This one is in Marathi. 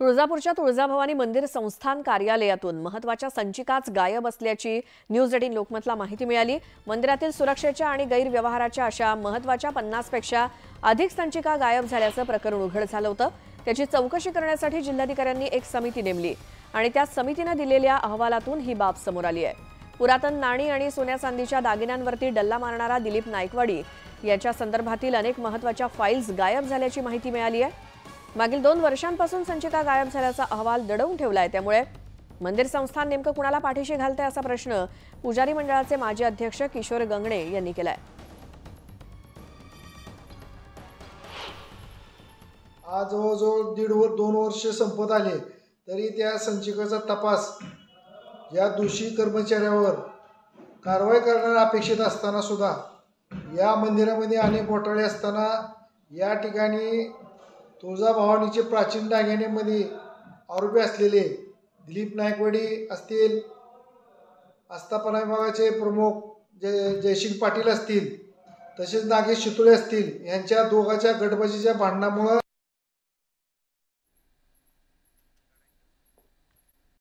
तुळजापूरच्या तुळजाभवानी मंदिर संस्थान कार्यालयातून महत्त्वाच्या संचिकाच गायब असल्याची न्यूज एटीन लोकमतला माहिती मिळाली. मंदिरातील सुरक्षेच्या आणि गैरव्यवहाराच्या अशा महत्त्वाच्या पन्नासपेक्षा अधिक संचिका गायब झाल्याचं प्रकरण उघड झालं होतं. त्याची चौकशी करण्यासाठी जिल्हाधिकाऱ्यांनी एक समिती नेमली आणि त्या समितीनं दिलेल्या अहवालातून ही बाब समोर आली आहे. पुरातन नाणी आणि सोन्या चांदीच्या दागिन्यांवरती डल्ला मारणारा दिलीप नायकवाडी याच्या संदर्भातील अनेक महत्त्वाच्या फाईल्स गायब झाल्याची माहिती मिळाली आहे. मागील दोन वर्षांपासून संचिका गायब झाल्याचा अहवाल दडवून ठेवलाय. त्यामुळे मंदिर संस्थान नेमकं कुणाला पाठीशी घालते असा प्रश्न पुजारी मंडळाचे माजी अध्यक्ष किशोर गंगणे यांनी केलाय. आज जवळजवळ दीड वर दोन वर्ष संपत आले तरी त्या संचिकेचा तपास या दोषी कर्मचाऱ्यावर कारवाई करणार अपेक्षित असताना सुद्धा या मंदिरामध्ये अनेक घोटाळे असताना या ठिकाणी तुळजाभवानीचे प्राचीन दागिन्यामध्ये आरोपी असलेले दिलीप नायकवडी असतील आस्थापना विभागाचे प्रमुख जय जयसिंग पाटील असतील तसेच नागेश शितुळे असतील यांच्या दोघाच्या गटबाजीच्या भांडणामुळं